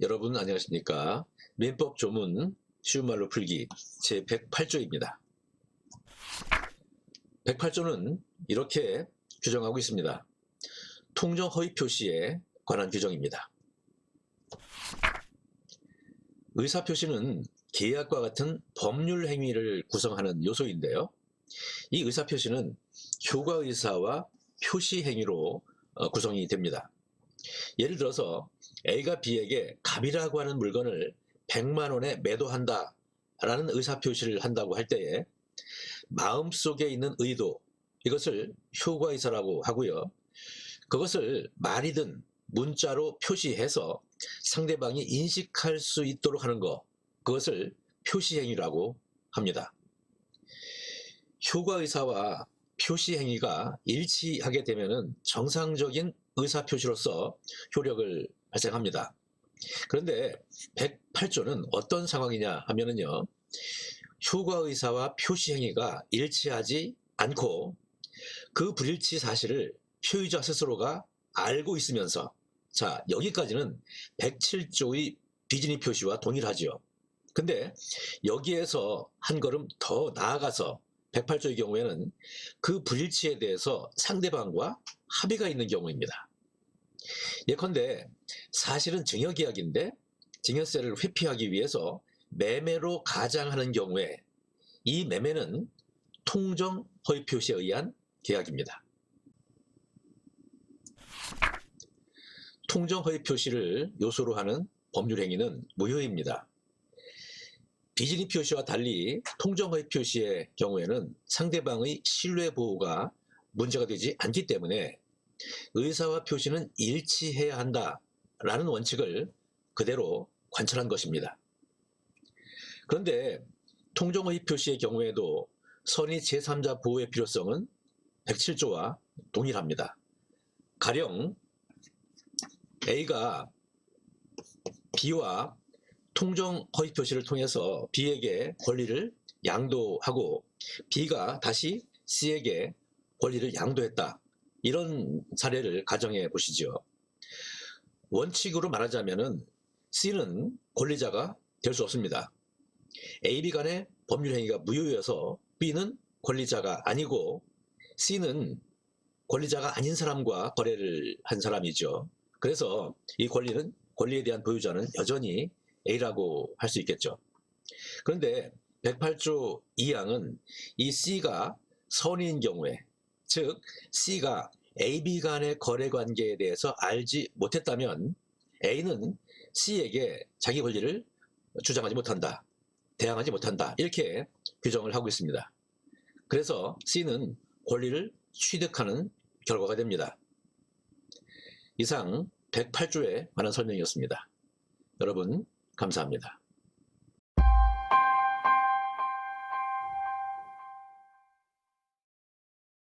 여러분 안녕하십니까? 민법 조문 쉬운 말로 풀기 제 108조입니다. 108조는 이렇게 규정하고 있습니다. 통정 허위 표시에 관한 규정입니다. 의사 표시는 계약과 같은 법률 행위를 구성하는 요소인데요. 이 의사 표시는 효과 의사와 표시 행위로 어, 구성이 됩니다. 예를 들어서 A가 B에게 갑이라고 하는 물건을 100만 원에 매도한다 라는 의사 표시를 한다고 할 때에 마음속에 있는 의도 이것을 효과의사라고 하고요. 그것을 말이든 문자로 표시해서 상대방이 인식할 수 있도록 하는 것 그것을 표시행위라고 합니다. 효과의사와 표시행위가 일치하게 되면 정상적인 의사표시로서 효력을 발생합니다. 그런데 108조는 어떤 상황이냐 하면은요, 효과의사와 표시 행위가 일치하지 않고 그 불일치 사실을 표의자 스스로가 알고 있으면서 자 여기까지는 107조의 비진입 표시와 동일하지요. 근데 여기에서 한 걸음 더 나아가서 108조의 경우에는 그 불일치에 대해서 상대방과 합의가 있는 경우입니다. 예컨대 사실은 증여계약인데 증여세를 회피하기 위해서 매매로 가장하는 경우에 이 매매는 통정 허위 표시에 의한 계약입니다. 통정 허위 표시를 요소로 하는 법률 행위는 무효입니다. 비진입 표시와 달리 통정 허위 표시의 경우에는 상대방의 신뢰 보호가 문제가 되지 않기 때문에 의사와 표시는 일치해야 한다 라는 원칙을 그대로 관철한 것입니다. 그런데 통정의 표시의 경우에도 선의 제3자 보호의 필요성은 107조와 동일합니다. 가령 A가 B와 통정 허위 표시를 통해서 B에게 권리를 양도하고 B가 다시 C에게 권리를 양도했다. 이런 사례를 가정해 보시죠. 원칙으로 말하자면은 C는 권리자가 될 수 없습니다. A, B 간의 법률 행위가 무효여서 B는 권리자가 아니고 C는 권리자가 아닌 사람과 거래를 한 사람이죠. 그래서 이 권리는 권리에 대한 보유자는 여전히 A라고 할 수 있겠죠. 그런데 108조 2항은 이 C가 선인 경우에 즉 C가 AB 간의 거래 관계에 대해서 알지 못했다면 A는 C에게 자기 권리를 주장하지 못한다. 대항하지 못한다. 이렇게 규정을 하고 있습니다. 그래서 C는 권리를 취득하는 결과가 됩니다. 이상 108조에 관한 설명이었습니다. 여러분 감사합니다.